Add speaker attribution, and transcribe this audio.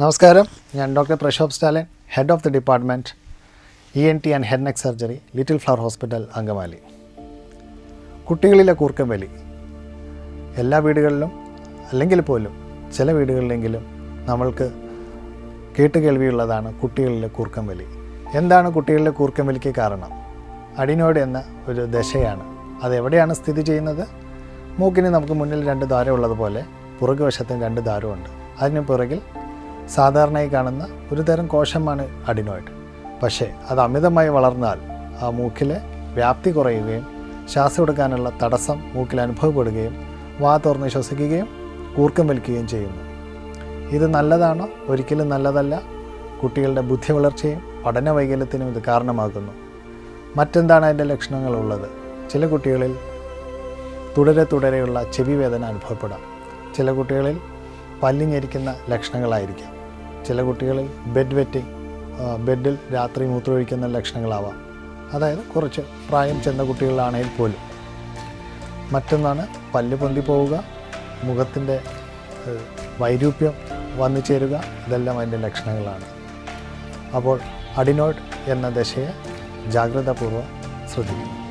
Speaker 1: നമസ്കാരം. ഞാൻ doctor Prashobh Stalin head of the department E N T and head neck surgery little flower hospital Angamaly. കുട്ടികളിലെ കൂർക്കം വലി. എല്ലാ വീടുകളിലും അല്ലെങ്കിൽ പോലും ചില വീടുകളിലെങ്കിലും നമ്മൾക്ക് കേട്ടുകേൾവിയുള്ളതാണ് കുട്ടികളിലെ കൂർക്കം വലി. എന്താണ് കുട്ടികളിലെ കൂർക്കം വലിക്ക് കാരണം? അടിനോട് എന്ന ഒരു ദശയാണ്. അതെവിടെയാണ് സ്ഥിതി ചെയ്യുന്നത്? മൂക്കിന് നമുക്ക് മുന്നിൽ രണ്ട് ദ്വാരമുള്ളതുപോലെ പുറകുവശത്തും രണ്ട് ദ്വാരമുണ്ട്. അതിന് പുറകിൽ സാധാരണയായി കാണുന്ന ഒരു തരം കോശമാണ് അഡിനോയിഡ്. പക്ഷേ അത് അമിതമായി വളർന്നാൽ ആ മൂക്കിലെ വ്യാപ്തി കുറയുകയും ശ്വാസം എടുക്കാനുള്ള തടസ്സം മൂക്കിൽ അനുഭവപ്പെടുകയും വാ തുറന്ന് ശ്വസിക്കുകയും കൂർക്കം വലിക്കുകയും ചെയ്യുന്നു. ഇത് നല്ലതാണോ? ഒരിക്കലും നല്ലതല്ല. കുട്ടികളുടെ ബുദ്ധി വളർച്ചയും പഠന വൈകല്യത്തിനും ഇത് കാരണമാകുന്നു. മറ്റെന്താണ് അതിന്റെ ലക്ഷണങ്ങളുള്ളത് ചില കുട്ടികളിൽ തുടരെ തുടരെയുള്ള ചെവി വേദന അനുഭവപ്പെടാം. ചില കുട്ടികളിൽ പല്ലിഞ്ഞരിക്കുന്ന ലക്ഷണങ്ങളായിരിക്കാം. ചില കുട്ടികളിൽ ബെഡ് വെറ്റിംഗ് ബെഡിൽ രാത്രി മൂത്രമൊഴിക്കുന്ന ലക്ഷണങ്ങളാവാം. അതായത് കുറച്ച് പ്രായം ചെന്ന കുട്ടികളാണെങ്കിൽ പോലും. മറ്റൊന്നാണ് പല്ല് പൊന്തി പോവുക മുഖത്തിന്റെ വൈരൂപ്യം വന്നു ചേരുക ഇതെല്ലാം അതിന്റെ ലക്ഷണങ്ങളാണ്. അപ്പോൾ അഡിനോയിഡ് എന്ന ദശയെ ജാഗ്രതാപൂർവം ശ്രദ്ധിക്കുക